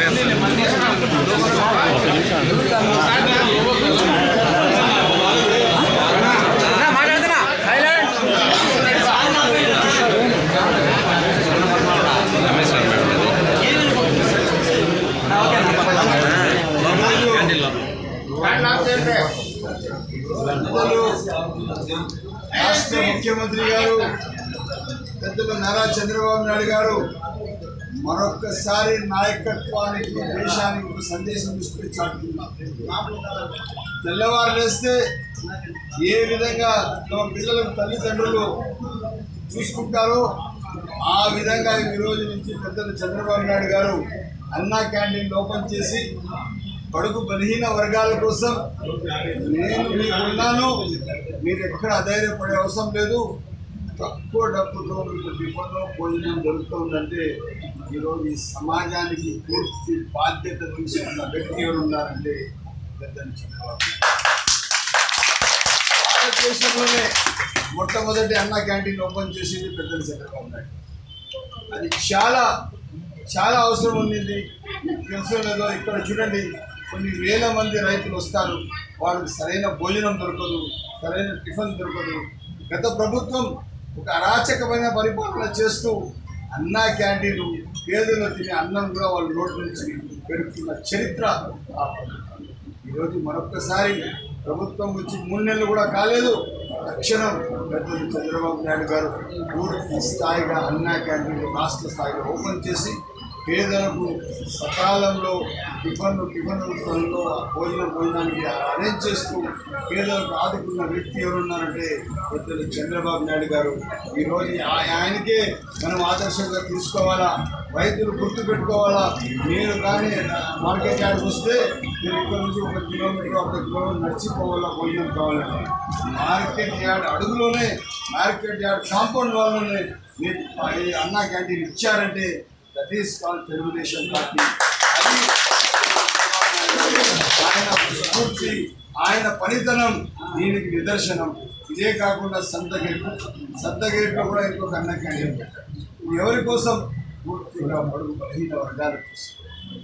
పెద్దలు రాష్ట్ర ముఖ్యమంత్రి గారు పెద్దలు నారా చంద్రబాబు నాయుడు గారు మరొక్కసారి నాయకత్వానికి దేశానికి ఒక సందేశం ఇస్తూ చాటుతున్నారు తెల్లవారు లేస్తే ఏ విధంగా తమ పిల్లలకు తల్లిదండ్రులు చూసుకుంటారో ఆ విధంగా ఈరోజు నుంచి పెద్దలు చంద్రబాబు నాయుడు గారు అన్నా క్యాంటీన్ ఓపెన్ చేసి బడుగు బలహీన వర్గాల కోసం నేను మీకు ఉన్నాను మీరు ఎక్కడ అధైర్యపడే అవసరం లేదు. తక్కువ డబ్బుతో మీకు టిఫన్లో భోజనం దొరుకుతుందంటే ఈరోజు ఈ సమాజానికి పూర్తి బాధ్యత తీసుకున్న వ్యక్తి ఎవరు ఉన్నారంటే పెద్దని చంద్రబాబు భారతదేశంలోనే మొట్టమొదటి అన్న క్యాంటీన్ ఓపెన్ చేసింది పెద్దని చంద్రబాబు నాయుడు. అది చాలా చాలా అవసరం ఉంది తెలుసో ఇక్కడ చూడండి కొన్ని వేల మంది రైతులు వస్తారు. వాళ్ళకి సరైన భోజనం దొరకదు సరైన టిఫిన్ దొరకదు. గత ప్రభుత్వం ఒక అరాచకమైన పరిపాలన చేస్తూ అన్నా క్యాంటీన్లు పేదలు తినే అన్నం కూడా వాళ్ళ నోటి నుంచి పెరుగుతున్న చరిత్ర ఈరోజు మరొక్కసారి ప్రభుత్వం వచ్చి మూడు నెలలు కూడా కాలేదు. తక్షణం పెద్దలు చంద్రబాబు నాయుడు గారు పూర్తి స్థాయిగా అన్నా క్యాంటీన్లు రాష్ట్ర స్థాయిలో ఓపెన్ చేసి పేదలకు సకాలంలో టిఫన్లు టిఫన్ స్థలంలో భోజనం భోజనానికి అరేంజ్ చేస్తూ పేదలకు ఆదుకున్న వ్యక్తి ఎవరున్నారంటే పెద్దలు చంద్రబాబు నాయుడు గారు. ఈరోజు ఆయనకే మనం ఆదర్శంగా తీసుకోవాలా? రైతులు గుర్తు పెట్టుకోవాలా? మీరు కానీ మార్కెట్ యార్డ్కి వస్తే మీరు ఇక్కడ నుంచి ఒక కిలోమీటర్ ఒక కిలోమీటర్ నడిచిపోవాలా? భోజనం కావాలని మార్కెట్ యార్డ్ అడుగులోనే మార్కెట్ యార్డ్ కాంపౌండ్ వాళ్ళనే అన్నా క్యాంటీన్ ఇచ్చారంటే that is call Telugu Desam party అది ఆయన స్ఫూర్తి ఆయన పనితనం దీనికి నిదర్శనం. ఇదే కాకుండా సంత సంతగేట్లో కూడా ఇంకొక అన్న క్యాంటీన్ పెట్టారు ఎవరి కోసం? పూర్తిగా బడుగు బలహీన వర్గాల కోసం.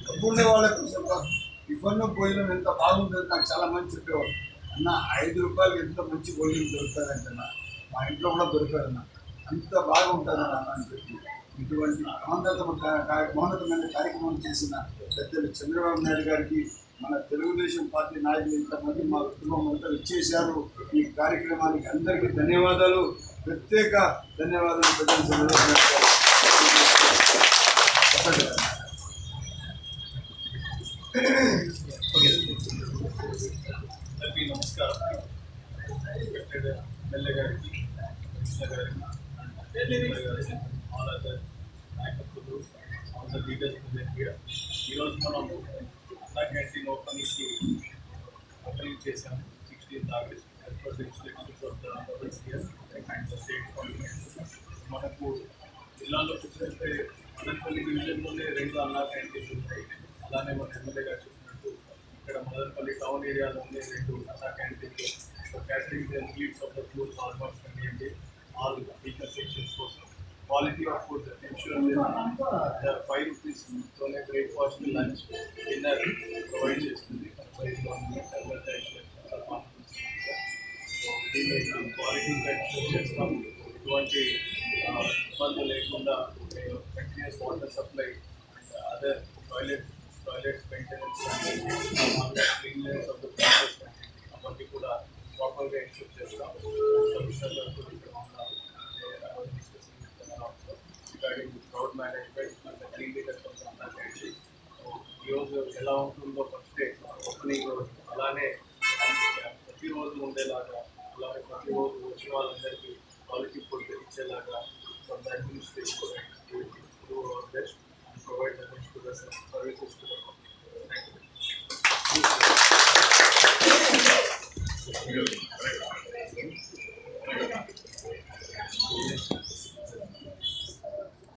డబ్బుండే వాళ్ళ కోసం కాదు. భోజనం ఎంత బాగుంటుంది నాకు చాలా మంది చెప్పేవాడు అన్న ఐదు రూపాయలకి ఎంత మంచి భోజనం దొరుకుతారంటన్నా? మా ఇంట్లో కూడా దొరకదన్న అంత బాగుంటుందన్న అని చెప్పి. ఇటువంటి మహోన్నతమ కా- మహోన్నతమైన కార్యక్రమం చేసిన పెద్దలు చంద్రబాబు నాయుడు గారికి మన తెలుగుదేశం పార్టీ నాయకులు ఇంతమంది మా కుటుంబం అంతా ఇచ్చేశారు ఈ కార్యక్రమానికి అందరికీ ధన్యవాదాలు. ప్రత్యేక ధన్యవాదాలు పెద్దలు చంద్రబాబు నాయుడు గారు నమస్కారం. ఎమ్మెల్యే గారికి గారికి ఆల్ అదర్ నాయకులు ఆల్ ద లీడర్స్ హియర్ ఈరోజు మనం అన్నా క్యాంటీన్ ఓపెనింగ్కి ఓపెనింగ్ చేశాము. Sixteenth August first instructions of the here and the state government మనకు జిల్లాలో చూసినట్టే మదనపల్లి డివిజన్లోనే రెండు అన్నా క్యాంటీన్లు ఉంటాయి. అలానే మన ఎమ్మెల్యే గారు చెప్పినట్టు ఇక్కడ మదనపల్లి టౌన్ ఏరియాలోనే రెండు అన్నా క్యాంటీన్లు. Catering leads of the food farmers అండి. ఆల్ వీకర్ సెక్షన్స్ కోసం. quality of food ensure five రూపీస్తోనే breakfast lunch dinner provide చేస్తుంది క్వాలిటీ ఎన్షూర్ చేస్తాం ఎటువంటి ఆ, ఇబ్బందులు లేకుండా continuous water supply and other toilet toilets maintenance cleanliness of the places అవన్నీ కూడా ప్రాపర్గా ఎన్షూర్ చేస్తాం త్రీ అండ్ క్లీన్లీనెస్ ఈరోజు ఎలా ఉంటుందో ఫస్ట్ డే ఓపెనింగ్ అలానే ప్రతిరోజు ఉండేలాగా అలానే ప్రతిరోజు వచ్చిన వాళ్ళందరికీ క్వాలిటీ ఫుడ్ ఇచ్చేలాగా from the administration to do our